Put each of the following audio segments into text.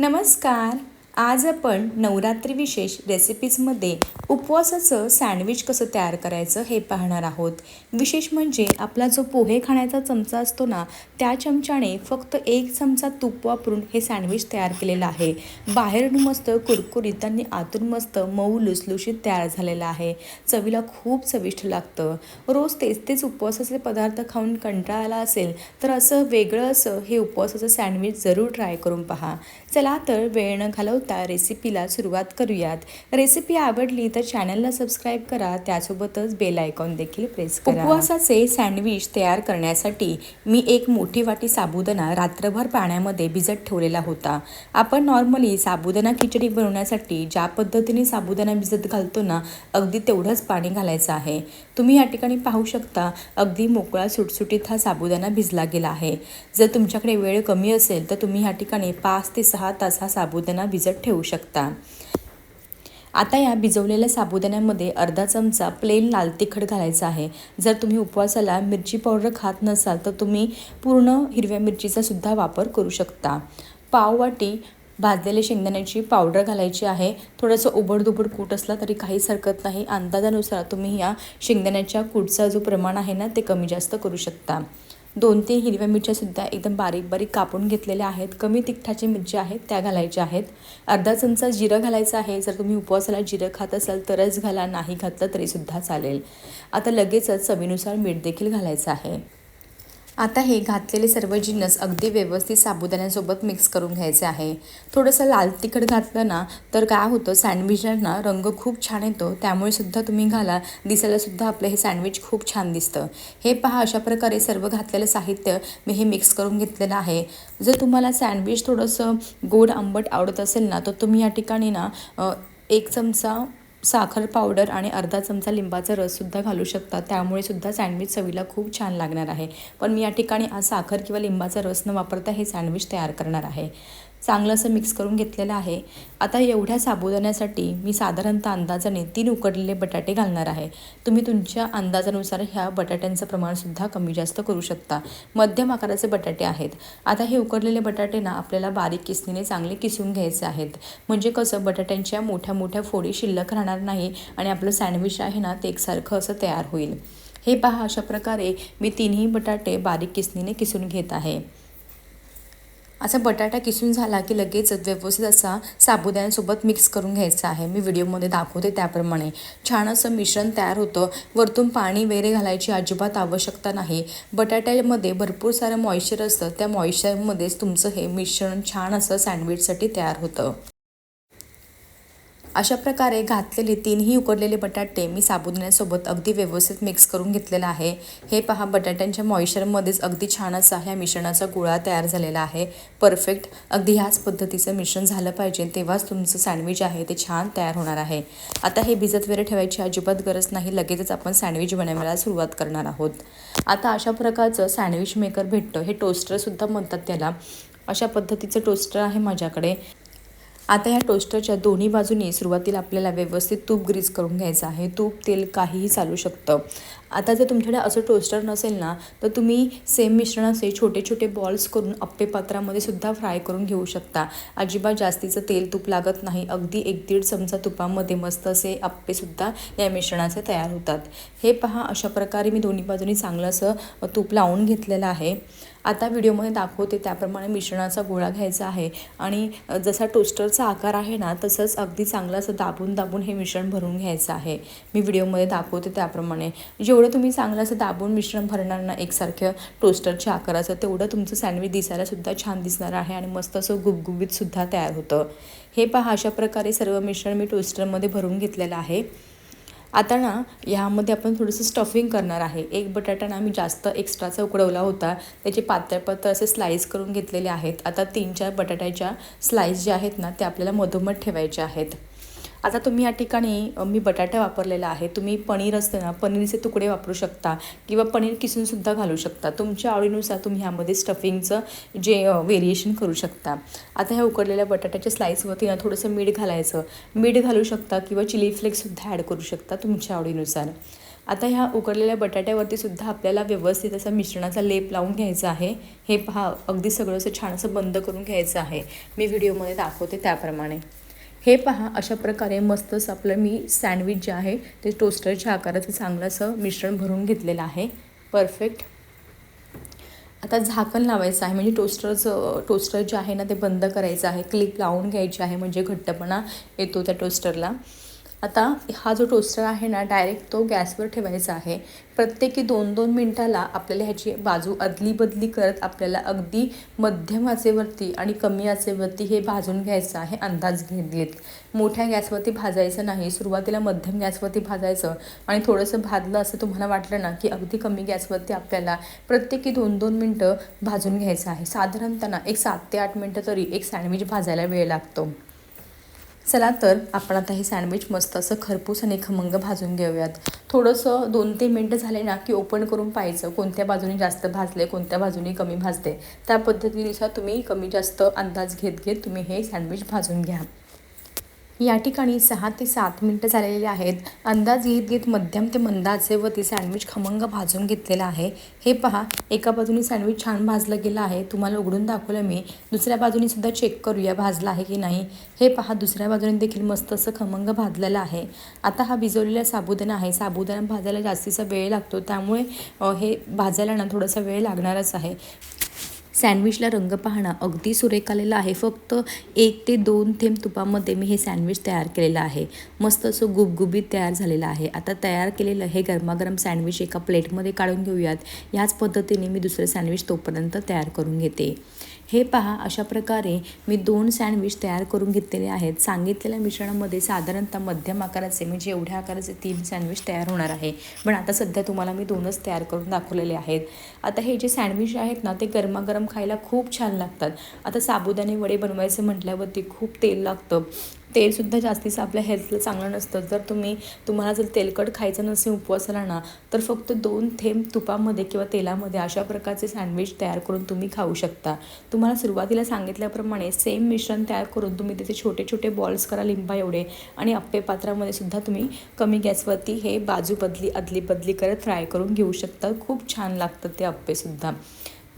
नमस्कार. आज आपण नवरात्री विशेष रेसिपीजमध्ये उपवासाचं सँडविच कसं तयार करायचं हे पाहणार आहोत. विशेष म्हणजे आपला जो पोहे खाण्याचा चमचा असतो ना त्या चमच्याने फक्त एक चमचा तूप वापरून हे सँडविच तयार केलेलं आहे. बाहेरून मस्त कुरकुरीत आणि आतून मस्त मऊ लुसलुशीत तयार झालेलं आहे. चवीला खूप चविष्ट लागतं. रोज तेच तेच उपवासाचे पदार्थ खाऊन कंटाळा आला असेल तर असं वेगळं असं हे उपवासाचं सँडविच जरूर ट्राय करून पहा. चला तर वेळ न घालवता रेसिपीला सुरुवात करूयात. रेसिपी आवडली तर चॅनलला सबस्क्राईब करा. त्यासोबतच बेल आयकॉन देखील प्रेस करा. उपवासाचे सँडविच तयार करण्यासाठी मी एक मोठी वाटी साबुदाणा रात्रभर पाण्यामध्ये भिजत ठेवलेला होता. आपण नॉर्मली साबुदाणा खिचडी बनवण्यासाठी ज्या पद्धतीने साबुदाणा भिजत घालतो ना अगदी तेवढंच पाणी घालायचं आहे. तुम्ही या ठिकाणी पाहू शकता अगदी मोकळा सुटसुटीत हा साबुदाणा भिजला गेला आहे. जर तुमच्याकडे वेळ कमी असेल तर तुम्ही या ठिकाणी पाच ते सहा तास हा साबुदाणा भिजत ठेवू शकता. आता या भिजवलेल्या साबुदाण्यामध्ये अर्धा चमचा प्लेन लाल तिखट घालायचा आहे. जर तुम्ही उपवासाला मिरची पावडर खात नसाल तर तुम्ही पूर्ण हिरव्या मिरचीचा सुद्धा वापर करू शकता. पाववाटी भाजलेले शेंगदाण्याची पावडर घालायची आहे. थोडंसं उबडधुबड कूट असला तरी काहीच हरकत नाही. अंदाजानुसार तुम्ही या शेंगदाण्याच्या कूटचा जो प्रमाण आहे ना ते कमी जास्त करू शकता. दोन तीन हिरव्या मिरच्यासुद्धा एकदम बारीक बारीक कापून घेतलेल्या आहेत. कमी तिखटाच्या मिरच्या आहेत त्या घालायच्या आहेत. अर्धा चमचा जिरं घालायचं आहे. जर तुम्ही उपवासाला जिरं खात असाल तरच घाला. नाही घातलं तरीसुद्धा चालेल. आता लगेचच चवीनुसार मीठ देखील घालायचं आहे. आता हे घातलेले सर्व जिन्नस अगदी व्यवस्थित साबुदाण्यासोबत मिक्स करून घ्यायचे आहे. थोडंसं लाल तिखट घातलं ना तर काय होतं सँडविचला रंग खूप छान येतो त्यामुळे सुद्धा तुम्ही घाला. दिसायला सुद्धा आपलं हे सँडविच खूप छान दिसतं. हे पहा अशा प्रकारे सर्व घातलेलं साहित्य मी हे मिक्स करून घेतलेलं आहे. जर तुम्हाला सँडविच थोडंसं गोड आंबट आवडत असेल ना तर तुम्ही या ठिकाणी ना एक चमचा साखर पावडर आणि अर्धा चमचा लिंबाचा रससुद्धा घालू शकता. त्यामुळे सुद्धा सँडविच चवीला खूप छान लागणार आहे. पण मी या ठिकाणी आज साखर किंवा लिंबाचा रस न वापरता हे सँडविच तयार करणार आहे. चांगलं असं मिक्स करून घेतलेलं आहे. आता एवढ्या साबुदाण्यासाठी मी साधारणतः अंदाजाने तीन उकडलेले बटाटे घालणार आहे. तुम्ही तुमच्या अंदाजानुसार ह्या बटाट्यांचं प्रमाणसुद्धा कमी जास्त करू शकता. मध्यम आकाराचे बटाटे आहेत. आता हे उकडलेले बटाटे ना आपल्याला बारीक किसणीने चांगले किसून घ्यायचे आहेत. म्हणजे कसं बटाट्यांच्या मोठ्या मोठ्या फोडी शिल्लक राहणार नाही आणि आपलं सँडविच आहे ना ते एकसारखं असं तयार होईल. हे पहा अशा प्रकारे मी तिन्ही बटाटे बारीक किसणीने किसून घेत आहे. असा बटाटा किसून झाला की लगेचच व्यवस्थित असा साबुदाण्यासोबत मिक्स करून घ्यायचा आहे. मी व्हिडिओमध्ये दाखवते त्याप्रमाणे. छान असं मिश्रण तयार होतं. वरतून पाणी वगैरे घालायची अजिबात आवश्यकता नाही. बटाट्यामध्ये भरपूर सारं मॉइश्चर असतं. त्या मॉइश्चरमध्येच तुमचं हे मिश्रण छान असं सँडविचसाठी तयार होतं. अशा प्रकारे घातलेले तीनही उकडलेले बटाटे मी साबुदाण्यासोबत अगदी व्यवस्थित मिक्स करून घेतलेला आहे. हे पहा बटाट्यांच्या मॉइश्चरमध्येच अगदी छान असा ह्या मिश्रणाचा गोळा तयार झालेला आहे. परफेक्ट अगदी ह्याच पद्धतीचं मिश्रण झालं पाहिजे. तेव्हाच तुमचं सँडविच आहे ते छान तयार होणार आहे. आता हे भिजत वेळ ठेवायची अजिबात गरज नाही. लगेचच आपण सँडविच बनवायला सुरुवात करणार आहोत. आता अशा प्रकारचं सँडविच मेकर भेटतं. हे टोस्टरसुद्धा म्हणतात त्याला. अशा पद्धतीचं टोस्टर आहे माझ्याकडे. आता या टोस्टरच्या दोन्ही बाजूनी सुरुवातीला आपल्याला व्यवस्थित तूप ग्रीज करून घ्यायचं आहे. तूप तेल काहीही चालू शकतं. आता जर तुमच्याकडे असं टोस्टर नसेल ना तर तुम्ही सेम मिश्रणाचे छोटे छोटे बॉल्स करून अप्पे पात्रामध्ये सुद्धा फ्राय करून घेऊ शकता. अजिबात जास्तीचं तेल तूप लागत नाही. अगदी एक दीड चमचा तुपामध्ये मस्त असे अप्पेसुद्धा या मिश्रणाचे तयार होतात. हे पहा अशा प्रकारे मी दोन्ही बाजूनी चांगलं असं तूप लावून घेतलेलं आहे. आता व्हिडिओमध्ये दाखवते त्याप्रमाणे मिश्रणाचा गोळा घ्यायचा आहे. आणि जसा टोस्टरचा आकार आहे ना तसंच अगदी चांगलं असं दाबून दाबून हे मिश्रण भरून घ्यायचं आहे. मी व्हिडिओमध्ये दाखवते त्याप्रमाणे. जेवढं तुम्ही चांगलं असं दाबून मिश्रण भरणार ना एकसारख्या टोस्टरच्या आकाराचं तेवढं तुमचं सँडविच दिसायलासुद्धा छान दिसणार आहे आणि मस्त असं गुबगुबीतसुद्धा तयार होतं. हे पहा अशा प्रकारे सर्व मिश्रण मी टोस्टरमध्ये भरून घेतलेलं आहे. आता ना ह्यामध्ये आपण थोडंसं स्टफिंग करणार आहे. एक बटाटा ना मी जास्त एक्स्ट्राचा उकडवला होता. त्याचे पातळ पातळ असे स्लाईस करून घेतलेले आहेत. आता तीन चार बटाट्याच्या स्लाईस ज्या आहेत ना ते आपल्याला मधोमध ठेवायच्या आहेत. आता तुम्ही या ठिकाणी मी बटाटा वापरलेला आहे. तुम्ही पनीर असते ना पनीरचे तुकडे वापरू शकता किंवा पनीर किसूनसुद्धा घालू शकता. तुमच्या आवडीनुसार तुम्ही ह्यामध्ये स्टफिंगचं जे व्हेरिएशन करू शकता. आता ह्या उकडलेल्या बटाट्याच्या स्लाईसवरती ना थोडंसं मीठ घालायचं. मीठ घालू शकता किंवा चिली फ्लेक्ससुद्धा ॲड करू शकता तुमच्या आवडीनुसार. आता ह्या उकडलेल्या बटाट्यावरती सुद्धा आपल्याला व्यवस्थित असा मिश्रणाचा लेप लावून घ्यायचा आहे. हे पहा अगदी सगळं असं छान असं बंद करून घ्यायचं आहे. मी व्हिडिओमध्ये दाखवते त्याप्रमाणे. हे पहा अशा प्रकारे मस्तच आपलं मी सँडविच जे आहे ते टोस्टरच्या आकाराचं चांगलं असं मिश्रण भरून घेतलेलं आहे. परफेक्ट आता झाकण लावायचं आहे म्हणजे टोस्टरचं टोस्टर जे आहे ना ते बंद करायचं आहे. क्लिप लावून घ्यायची आहे म्हणजे घट्टपणा येतो त्या टोस्टरला आता हा जो टोस्टर आहे ना डायरेक्ट तो गॅसवर ठेवायचा आहे. प्रत्येकी दोन दोन मिनटाला आपल्याला ह्याची बाजू अदली बदली करत आपल्याला अगदी मध्यम आचेवरती आणि कमी आचेवरती हे भाजून घ्यायचं आहे अंदाज घेत घेत. मोठ्या गॅसवरती भाजायचं नाही सुरुवातीला मध्यम गॅसवरती भाजायचं आणि थोडंसं भाजलं असं तुम्हाला वाटलं ना की अगदी कमी गॅसवरती आपल्याला प्रत्येकी दोन दोन मिनटं भाजून घ्यायचं आहे. साधारणतः एक सात ते आठ मिनटं तरी एक सँडविच भाजायला वेळ लागतो. चला तर आपण आता हे सँडविच मस्त असं खरपूस आणि खमंग भाजून घेऊयात. थोडंसं दोन तीन मिनटं झाले ना की ओपन करून पाहायचं कोणत्या बाजूने जास्त भाजले कोणत्या बाजूने कमी भाजते. त्या पद्धतीनुसार तुम्ही कमी जास्त अंदाज घेत घेत तुम्ही हे सँडविच भाजून घ्या. या ठिकाणी सहा ते सात मिनटं झालेले आहेत. अंदाज घेत घेत मध्यम ते मंद ते सँडविच खमंग भाजून घेतलेलं आहे. हे पहा एका बाजूने सँडविच छान भाजलं गेलं आहे. तुम्हाला उघडून दाखवलं मी. दुसऱ्या बाजूने सुद्धा चेक करूया भाजला आहे की नाही. हे पहा दुसऱ्या बाजूने देखील मस्त असं खमंग भाजलेलं आहे. आता हा भिजवलेला साबुदाणा आहे. साबुदाणा भाजायला जास्तीचा वेळ लागतो. त्यामुळे हे भाजायला ना थोडासा वेळ लागणारच आहे. सँडविचला रंग पाहणं अगदी सुरेख आलेला आहे. फक्त एक ते दोन थेंब तुपामध्ये मी हे सँडविच तयार केलेलं आहे. मस्त असं गुबगुबीत तयार झालेलं आहे. आता तयार केलेलं हे गरमागरम सँडविच एका प्लेटमध्ये काढून घेऊयात. याच पद्धतीने मी दुसरं सँडविच तोपर्यंत तयार करून घेते. हे पहा अशा प्रकारे मी दोन सँडविच तयार करून घेतलेले आहेत. सांगितलेल्या मिश्रणामध्ये साधारणतः मध्यम आकाराचे म्हणजे एवढ्या आकाराचे तीन सँडविच तयार होणार आहे. पण आता सध्या तुम्हाला मी दोनच तयार करून दाखवलेले आहेत. आता हे जे सँडविच आहेत ना ते गरमागरम खायला खूप छान लागतात. आता साबुदाणे वडे बनवायचे म्हटल्यावरती खूप तेल लागतं. तेलसुद्धा जास्तीचं आपल्या हेल्थला चांगलं नसतं. जर तुम्ही तुम्हाला जर तेलकट खायचं नसेल उपवासाला ना तर फक्त दोन थेंब तुपामध्ये किंवा तेलामध्ये अशा प्रकारचे सँडविच तयार करून तुम्ही खाऊ शकता. तुम्हाला सुरुवातीला सांगितल्याप्रमाणे सेम मिश्रण तयार करून तुम्ही त्याचे छोटे छोटे बॉल्स करा लिंबा एवढे आणि अप्पे पात्रामध्ये सुद्धा तुम्ही कमी गॅसवरती हे बाजू बदली अदली बदली करत फ्राय करून घेऊ शकता. खूप छान लागतं ते अप्पेसुद्धा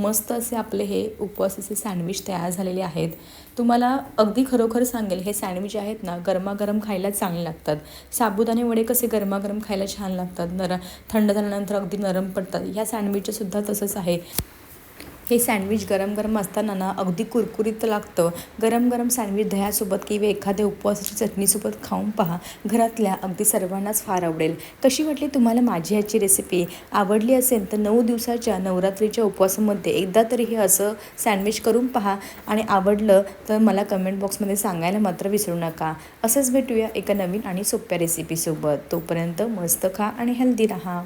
मस्त असे आपले हे उपवासाचे सँडविच तयार झालेले आहेत. तुम्हाला अगदी खरोखर सांगेल हे सँडविच आहेत ना गरमागरम खायला चांगले लागतात. साबुदाणे वडे कसे गरमागरम खायला छान लागतात नर थंड झाल्यानंतर अगदी नरम पडतात. ह्या सँडविचसुद्धा तसंच आहे. हे सँडविच गरम गरम असताना ना अगदी कुरकुरीत लागतं. गरम गरम सँडविच दह्यासोबत किंवा एखाद्या उपवासाची चटणीसोबत खाऊन पहा. घरातल्या अगदी सर्वांनाच फार आवडेल. कशी वाटली तुम्हाला माझी ह्याची रेसिपी आवडली असेल तर नऊ दिवसाच्या नवरात्रीच्या उपवासामध्ये एकदा तरी हे असं सँडविच करून पहा. आणि आवडलं तर मला कमेंट बॉक्समध्ये सांगायला मात्र विसरू नका. असंच भेटूया एका नवीन आणि सोप्या रेसिपीसोबत तोपर्यंत मस्त खा आणि हेल्दी राहा.